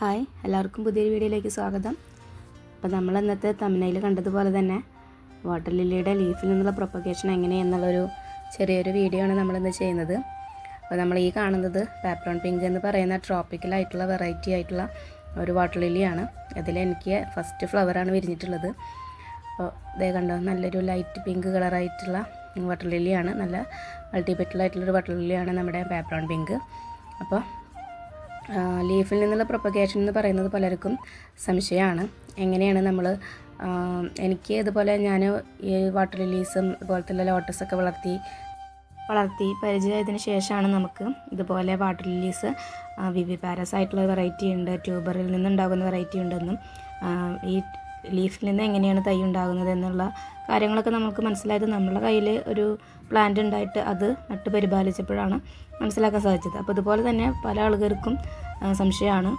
Hi എല്ലാവർക്കും പുതിയൊരു വീഡിയോയിലേക്ക് സ്വാഗതം. അപ്പോൾ നമ്മൾ ഇന്നത്തെ തമിഴ്നയിൽ കണ്ടതുപോലെ തന്നെ വാട്ടർ ലില്ലിയുടെ ലീഫിൽ നിന്നുള്ള പ്രൊപ്പഗേഷൻ എങ്ങനെയെന്നുള്ളൊരു ചെറിയൊരു വീഡിയോ ആണ് നമ്മളിന്ന് ചെയ്യുന്നത്. അപ്പോൾ നമ്മൾ ഈ കാണുന്നത് പാപ്രോൺ പിങ്ക് എന്ന് പറയുന്ന ട്രോപ്പിക്കലായിട്ടുള്ള വെറൈറ്റി ആയിട്ടുള്ള ഒരു വാട്ടർ ലില്ലിയാണ് അതിൽ എനിക്ക് ഫസ്റ്റ് ഫ്ലവറാണ് വിരിഞ്ഞിട്ടുള്ളത്. അപ്പോൾ ഇതേ കണ്ടോ നല്ലൊരു ലൈറ്റ് പിങ്ക് കളറായിട്ടുള്ള വാട്ടർ ലില്ലിയാണ് നല്ല മൾട്ടിപെറ്റലായിട്ടുള്ളൊരു വാട്ടർ ലില്ലിയാണ് നമ്മുടെ പാപ്രോൺ പിങ്ക് അപ്പോൾ ലീഫിൽ നിന്നുള്ള പ്രൊപ്പഗേഷൻ എന്ന് പറയുന്നത് പലർക്കും സംശയമാണ്. എങ്ങനെയാണ് നമ്മൾ എനിക്ക് ഇതുപോലെ ഞാൻ ഈ വാട്ടർ ലില്ലീസും ഇതുപോലത്തെ ലോട്ടസൊക്കെ വളർത്തി വളർത്തി പരിചയമായതിന് ശേഷമാണ് നമുക്ക് ഇതുപോലെ വാട്ടർ ലില്ലീസ് വിവി പാരസ് ആയിട്ടുള്ള വെറൈറ്റി ഉണ്ട് ട്യൂബറിൽ നിന്നുണ്ടാകുന്ന വെറൈറ്റി ഉണ്ടെന്നും ഈ ലീഫിൽ നിന്ന് എങ്ങനെയാണ് തൈ ഉണ്ടാകുന്നത് എന്നുള്ള കാര്യങ്ങളൊക്കെ നമുക്ക് മനസ്സിലായത് നമ്മളെ കയ്യിൽ ഒരു പ്ലാന്റ് ഉണ്ടായിട്ട് അത് നട്ട് പരിപാലിച്ചപ്പോഴാണ് മനസ്സിലാക്കാൻ സാധിച്ചത്. അപ്പോൾ ഇതുപോലെ തന്നെ പല ആളുകൾക്കും സംശയമാണ്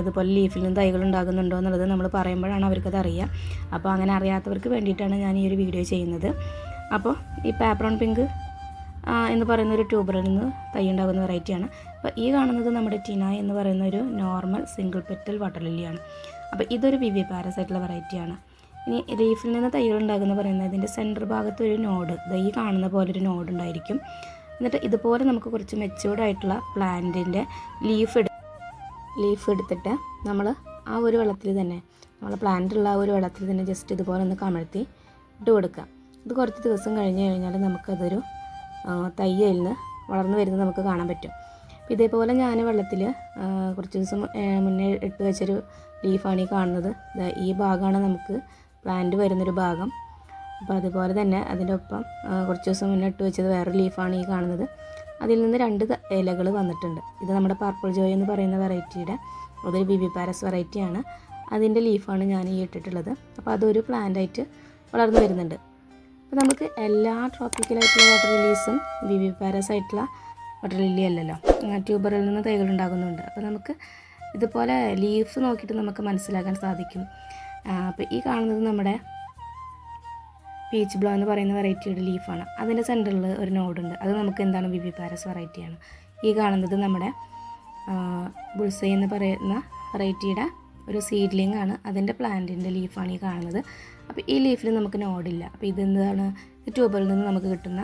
ഇതുപോലെ ലീഫിൽ നിന്ന് തൈകൾ ഉണ്ടാകുന്നുണ്ടോ എന്നുള്ളത് നമ്മൾ പറയുമ്പോഴാണ് അവർക്കത് അറിയുക. അപ്പോൾ അങ്ങനെ അറിയാത്തവർക്ക് വേണ്ടിയിട്ടാണ് ഞാൻ ഈ ഒരു വീഡിയോ ചെയ്യുന്നത്. അപ്പോൾ ഈ പാപ്രോൺ പിങ്ക് എന്ന് പറയുന്ന ഒരു ട്യൂബറിൽ നിന്ന് തൈ ഉണ്ടാകുന്ന വെറൈറ്റിയാണ് അപ്പോൾ ഈ കാണുന്നത് നമ്മുടെ ടിന എന്ന് പറയുന്ന ഒരു നോർമൽ സിംഗിൾ പെറ്റൽ വാട്ടർ ലില്ലിയാണ് അപ്പോൾ ഇതൊരു വിവി വി ആയിട്ടുള്ള വെറൈറ്റിയാണ് ഇനി ലീഫിൽ നിന്ന് തൈകൾ ഉണ്ടാകുന്ന പറയുന്നത് ഇതിന്റെ സെന്റർ ഭാഗത്ത് ഒരു നോഡ് ദൈ കാണുന്ന പോലെ ഒരു നോഡ് ഉണ്ടായിരിക്കും. എന്നിട്ട് ഇതുപോലെ നമുക്ക് കുറച്ച് മെച്ചൂർഡ് ആയിട്ടുള്ള പ്ലാന്റിന്റെ ലീഫ് എടു ലീഫ് എടുത്തിട്ട് നമ്മൾ ആ ഒരു വെള്ളത്തിൽ തന്നെ നമ്മൾ പ്ലാന്റുള്ള ആ ഒരു വെള്ളത്തിൽ തന്നെ ജസ്റ്റ് ഇതുപോലെ ഒന്ന് കമഴ്ത്തി ഇട്ട് കൊടുക്കുക. ഇത് കുറച്ച് ദിവസം കഴിഞ്ഞ് കഴിഞ്ഞാൽ നമുക്കതൊരു തയ്യയിൽ നിന്ന് വളർന്നു വരുന്നത് നമുക്ക് കാണാൻ പറ്റും. ഇതേപോലെ ഞാൻ വെള്ളത്തിൽ കുറച്ച് ദിവസം മുന്നേ ഇട്ട് വെച്ചൊരു ലീഫാണ് ഈ കാണുന്നത്. ഈ ഭാഗമാണ് നമുക്ക് പ്ലാന്റ് വരുന്നൊരു ഭാഗം. അപ്പോൾ അതുപോലെ തന്നെ അതിന്റെ ഒപ്പം കുറച്ച് ദിവസം മുന്നേ ഇട്ട് വെച്ചത് വേറൊരു ലീഫാണ് ഈ കാണുന്നത്. അതിൽ നിന്ന് രണ്ട് ഇലകൾ വന്നിട്ടുണ്ട്. ഇത് നമ്മുടെ പർപ്പിൾ ജോയ് എന്ന് പറയുന്ന വെറൈറ്റിയുടെ അതൊരു ബിബി പാരസ് വെറൈറ്റിയാണ് അതിന്റെ ലീഫാണ് ഞാൻ ഈ ഇട്ടിട്ടുള്ളത്. അപ്പോൾ അതൊരു പ്ലാന്റായിട്ട് വളർന്നു വരുന്നുണ്ട്. അപ്പോൾ നമുക്ക് എല്ലാ ട്രോപ്പിക്കലായിട്ടുള്ള വാട്ടർ ലില്ലീസും ബിബി പാരസ് ആയിട്ടുള്ള വാട്ടർ ലില്ലി അല്ലല്ലോ ട്യൂബറിൽ നിന്ന് തൈകൾ ഉണ്ടാകുന്നുണ്ട്. അപ്പോൾ നമുക്ക് ഇതുപോലെ ലീഫ് നോക്കിയിട്ട് നമുക്ക് മനസ്സിലാക്കാൻ സാധിക്കും. അപ്പോൾ ഈ കാണുന്നത് നമ്മുടെ പീച്ച് ബ്ലോ എന്ന് പറയുന്ന വെറൈറ്റിയുടെ ലീഫാണ് അതിന്റെ സെന്ററിൽ ഒരു നോഡുണ്ട് അത് നമുക്ക് എന്താണ് ബിബി പാരസ് വെറൈറ്റിയാണ് ഈ കാണുന്നത് നമ്മുടെ ബുൾസൈ എന്ന് പറയുന്ന വെറൈറ്റിയുടെ ഒരു സീഡ്ലിംഗ് ആണ്. അതിന്റെ പ്ലാന്റിന്റെ ലീഫാണ് ഈ കാണുന്നത്. അപ്പോൾ ഈ ലീഫിൽ നമുക്ക് നോഡില്ല അപ്പോൾ ഇതെന്താണ് ഇത് ട്യൂബറിൽ നിന്ന് നമുക്ക് കിട്ടുന്ന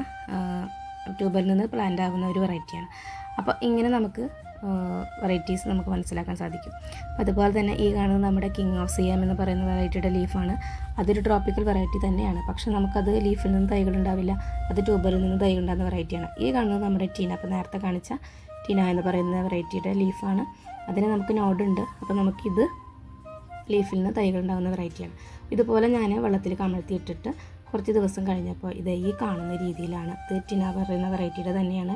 ട്യൂബറിൽ നിന്ന് പ്ലാന്റ് ആകുന്ന ഒരു വെറൈറ്റിയാണ് അപ്പോൾ ഇങ്ങനെ നമുക്ക് വെറൈറ്റീസ് നമുക്ക് മനസ്സിലാക്കാൻ സാധിക്കും. അതുപോലെ തന്നെ ഈ കാണുന്ന നമ്മുടെ കിങ് ഓഫ് സിയാം എന്ന് പറയുന്ന വെറൈറ്റിയുടെ ലീഫാണ് അതൊരു ട്രോപ്പിക്കൽ വെറൈറ്റി തന്നെയാണ്. പക്ഷേ നമുക്കത് ലീഫിൽ നിന്ന് തൈകൾ ഉണ്ടാവില്ല. അത് ട്യൂബറിൽ നിന്ന് തൈകൾ ഉണ്ടാകുന്ന വെറൈറ്റിയാണ് ഈ കാണുന്നത് നമ്മുടെ ടീന അപ്പോൾ നേരത്തെ കാണിച്ച ടീന എന്ന് പറയുന്ന വെറൈറ്റിയുടെ ലീഫാണ് അതിന് നമുക്ക് നോഡുണ്ട് അപ്പോൾ നമുക്കിത് ലീഫിൽ നിന്ന് തൈകൾ ഉണ്ടാകുന്ന വെറൈറ്റിയാണ് ഇതുപോലെ ഞാൻ വെള്ളത്തിൽ കമഴ്ത്തി ഇട്ടിട്ട് കുറച്ച് ദിവസം കഴിഞ്ഞപ്പോൾ ഇത് ഈ കാണുന്ന രീതിയിലാണ്. ഇത് ടിന പറയുന്ന വെറൈറ്റിയുടെ തന്നെയാണ്.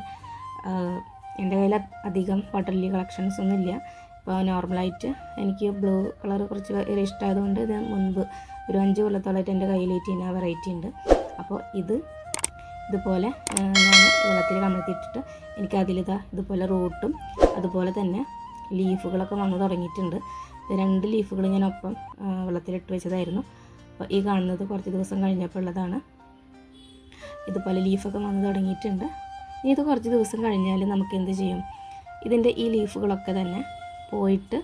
എന്റെ കയ്യിൽ അധികം വാട്ടർ ലില്ലി കളക്ഷൻസ് ഒന്നും ഇല്ല. ഇപ്പോൾ നോർമലായിട്ട് എനിക്ക് ബ്ലൂ കളർ കുറച്ച് ഏറെ ഇഷ്ടമായതുകൊണ്ട് ഇത് മുൻപ് ഒരു അഞ്ച് കൊല്ലത്തോളമായിട്ട് എന്റെ കയ്യിൽ ഈ വെറൈറ്റി ഉണ്ട്. അപ്പോൾ ഇത് ഇതുപോലെ ഞാൻ വെള്ളത്തിൽ കമഴ്ത്തിയിട്ടിട്ട് എനിക്ക് അതിലിതാ ഇതുപോലെ റൂട്ടും അതുപോലെ തന്നെ ലീഫുകളൊക്കെ വന്ന് തുടങ്ങിയിട്ടുണ്ട്. രണ്ട് ലീഫുകൾ ഞാൻ ഒപ്പം വെള്ളത്തിലിട്ട് വെച്ചതായിരുന്നു. അപ്പോൾ ഈ കാണുന്നത് കുറച്ച് ദിവസം കഴിഞ്ഞപ്പോൾ ഉള്ളതാണ്. ഇതുപോലെ ലീഫൊക്കെ വന്ന് തുടങ്ങിയിട്ടുണ്ട്. ഇനി ഇത് കുറച്ച് ദിവസം കഴിഞ്ഞാൽ നമുക്ക് എന്ത് ചെയ്യും? ഇതിന്റെ ഈ ലീഫുകളൊക്കെ തന്നെ പോയിട്ട്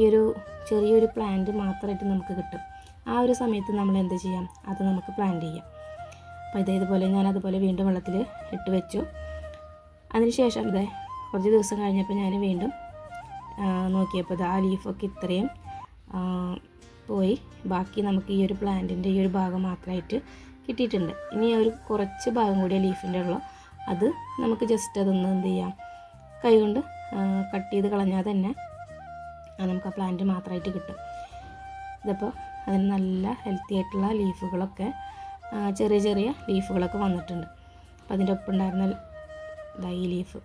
ഈ ഒരു ചെറിയൊരു പ്ലാന്റ് മാത്രമായിട്ട് നമുക്ക് കിട്ടും. ആ ഒരു സമയത്ത് നമ്മൾ എന്ത് ചെയ്യാം? അത് നമുക്ക് പ്ലാന്റ് ചെയ്യാം. അപ്പോൾ ഇതേ ഇതുപോലെ ഞാൻ അതുപോലെ വീണ്ടും വെള്ളത്തിൽ ഇട്ട് വെച്ചു. അതിനുശേഷം ഇതേ കുറച്ച് ദിവസം കഴിഞ്ഞപ്പോൾ ഞാൻ വീണ്ടും നോക്കിയപ്പോൾ ആ ലീഫൊക്കെ ഇത്രയും പോയി. ബാക്കി നമുക്ക് ഈ ഒരു പ്ലാന്റിന്റെ ഈ ഒരു ഭാഗം മാത്രമായിട്ട് കിട്ടിയിട്ടുണ്ട്. ഇനി ഒരു കുറച്ച് ഭാഗം കൂടിയ ലീഫിന്റെ ഉള്ളൂ അത് നമുക്ക് ജസ്റ്റ് അതൊന്ന് എന്ത് ചെയ്യാം. കൈകൊണ്ട് കട്ട് ചെയ്ത് കളഞ്ഞാൽ തന്നെ നമുക്ക് ആ പ്ലാന്റ് മാത്രമായിട്ട് കിട്ടും. ഇതിപ്പോൾ അതിന് നല്ല ഹെൽത്തി ആയിട്ടുള്ള ലീഫുകളൊക്കെ ചെറിയ ചെറിയ ലീഫുകളൊക്കെ വന്നിട്ടുണ്ട്. അപ്പോൾ അതിന്റെ ഒപ്പം ഉണ്ടായിരുന്ന ഈ ലീഫ്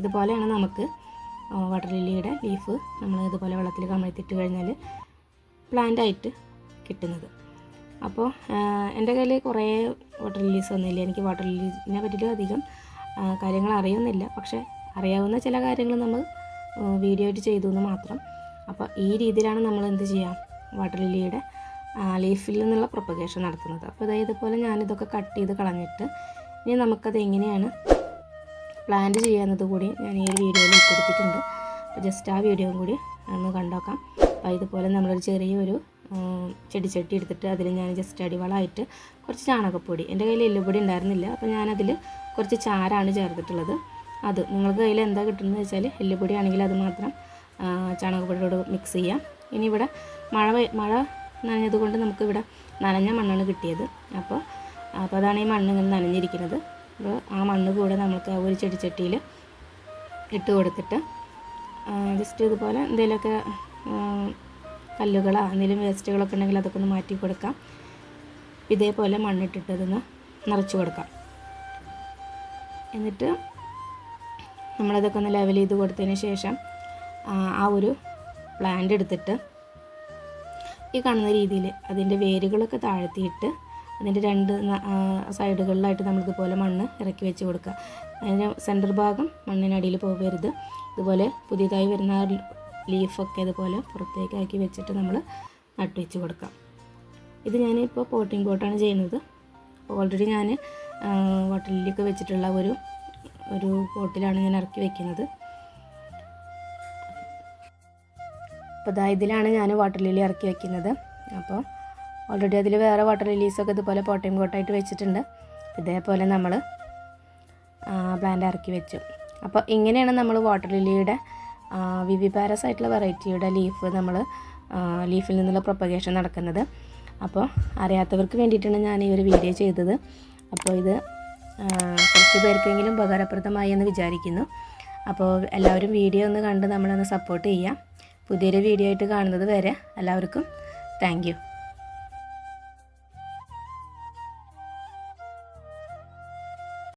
ഇതുപോലെയാണ് നമുക്ക് വാട്ടർ ലില്ലിയുടെ ലീഫ് നമ്മൾ ഇതുപോലെ വെള്ളത്തിൽ കമഴ്ത്തിയിട്ട് കഴിഞ്ഞാൽ പ്ലാന്റ് ആയിട്ട് കിട്ടുന്നത്. അപ്പോൾ എന്റെ കയ്യിൽ കുറേ വാട്ടർ ലില്ലീസ് ഒന്നുമില്ല എനിക്ക് വാട്ടർ ലില്ലീസിനെ പറ്റിയിട്ട് അധികം കാര്യങ്ങൾ അറിയുന്നില്ല. പക്ഷേ അറിയാവുന്ന ചില കാര്യങ്ങൾ നമ്മൾ വീഡിയോ ആയിട്ട് ചെയ്തു എന്ന് മാത്രം. അപ്പോൾ ഈ രീതിയിലാണ് നമ്മൾ എന്ത് ചെയ്യാം വാട്ടർ ലില്ലിയുടെ ലീഫിൽ നിന്നുള്ള പ്രൊപ്പഗേഷൻ നടത്തുന്നത്. അപ്പോൾ അതായത് ഇതുപോലെ ഞാനിതൊക്കെ കട്ട് ചെയ്ത് കളഞ്ഞിട്ട് ഇനി നമുക്കത് എങ്ങനെയാണ് പ്ലാന്റ് ചെയ്യാവുന്നത് കൂടി ഞാൻ ഈ വീഡിയോയിൽ ഉൾപ്പെടുത്തിയിട്ടുണ്ട്. അപ്പോൾ ജസ്റ്റ് ആ വീഡിയോയും കൂടി ഒന്ന് കണ്ടോക്കാം. അപ്പോൾ ഇതുപോലെ നമ്മളൊരു ചെറിയൊരു ചെടിച്ചട്ടി എടുത്തിട്ട് അതിൽ ഞാൻ ജസ്റ്റ് അടിവളമായിട്ട് കുറച്ച് ചാണകപ്പൊടി. എന്റെ കയ്യിൽ എല്ലുപൊടി ഉണ്ടായിരുന്നില്ല. അപ്പോൾ ഞാനതിൽ കുറച്ച് ചാരാണ് ചേർത്തിട്ടുള്ളത്. അത് നിങ്ങൾക്ക് കയ്യിൽ എന്താ കിട്ടുന്നത് വെച്ചാൽ എല്ലുപൊടി ആണെങ്കിൽ അത് മാത്രം ചാണകപ്പൊടിയോട് മിക്സ് ചെയ്യാം. ഇനി ഇവിടെ മഴ മഴ നനഞ്ഞതുകൊണ്ട് നമുക്ക് നമുക്കിവിടെ നനഞ്ഞ മണ്ണാണ് കിട്ടിയത്. അപ്പോൾ അപ്പോൾ അതാണ് ഈ മണ്ണ് ഇങ്ങനെ നനഞ്ഞിരിക്കുന്നത്. അപ്പോൾ ആ മണ്ണ് കൂടെ നമുക്ക് ആ ഒരു ചെടിച്ചട്ടിയിൽ ഇട്ട് കൊടുത്തിട്ട് ജസ്റ്റ് ഇതുപോലെ എന്തെങ്കിലുമൊക്കെ കല്ലുകളോ എന്തെങ്കിലും വേസ്റ്റുകളൊക്കെ ഉണ്ടെങ്കിൽ അതൊക്കെ ഒന്ന് മാറ്റി കൊടുക്കാം. ഇതേപോലെ മണ്ണിട്ടിട്ട് അതൊന്ന് നിറച്ച് കൊടുക്കാം. എന്നിട്ട് നമ്മളതൊക്കെ ഒന്ന് ലെവൽ ചെയ്ത് കൊടുത്തതിന് ശേഷം ആ, ഒരു പ്ലാന്റ് എടുത്തിട്ട് ഈ കാണുന്ന രീതിയിൽ അതിന്റെ വേരുകളൊക്കെ താഴ്ത്തിയിട്ട് അതിന്റെ രണ്ട് സൈഡുകളിലായിട്ട് നമ്മളിതുപോലെ മണ്ണ് ഇറക്കി വെച്ച് കൊടുക്കുക. അതിന്റെ സെന്റർ ഭാഗം മണ്ണിനടിയിൽ പോകരുത് ഇതുപോലെ പുതിയതായി വരുന്ന ലീഫൊക്കെ ഇതുപോലെ പുറത്തേക്കാക്കി വെച്ചിട്ട് നമ്മൾ നട്ടുവെച്ച് കൊടുക്കാം. ഇത് ഞാനിപ്പോൾ പോട്ടിംഗ് പോട്ടാണ് ചെയ്യുന്നത്. ഓൾറെഡി ഞാൻ വട്ടലിലൊക്കെ വെച്ചിട്ടുള്ള ഒരു ഒരു പോട്ടിലാണ് ഞാൻ ഇറക്കി വെക്കുന്നത്. അപ്പോൾ ഇതാ ഇതിലാണ് ഞാൻ വാട്ടർ ലില്ലി ഇറക്കി വെക്കുന്നത്. അപ്പോൾ ഓൾറെഡി അതിൽ വേറെ വാട്ടർ ലില്ലീസൊക്കെ ഇതുപോലെ പോട്ടയും കോട്ടായിട്ട് വെച്ചിട്ടുണ്ട്. ഇതേപോലെ നമ്മൾ പ്ലാന്റ് ഇറക്കി വെച്ചു. അപ്പോൾ ഇങ്ങനെയാണ് നമ്മൾ വാട്ടർ ലില്ലിയുടെ വിവിപാരസ് ആയിട്ടുള്ള വെറൈറ്റിയുടെ ലീഫ് നമ്മൾ ലീഫിൽ നിന്നുള്ള പ്രൊപ്പഗേഷൻ നടക്കുന്നത്. അപ്പോൾ അറിയാത്തവർക്ക് വേണ്ടിയിട്ടാണ് ഞാൻ ഈ ഒരു വീഡിയോ ചെയ്തത്. അപ്പോൾ ഇത് കുറച്ച് പേർക്കെങ്കിലും ഉപകാരപ്രദമായി എന്ന് വിചാരിക്കുന്നു. അപ്പോൾ എല്ലാവരും വീഡിയോ ഒന്ന് കണ്ട് നമ്മളൊന്ന് സപ്പോർട്ട് ചെയ്യാം. പുതിയൊരു വീഡിയോ ആയിട്ട് കാണുന്നത് വരെ എല്ലാവർക്കും താങ്ക്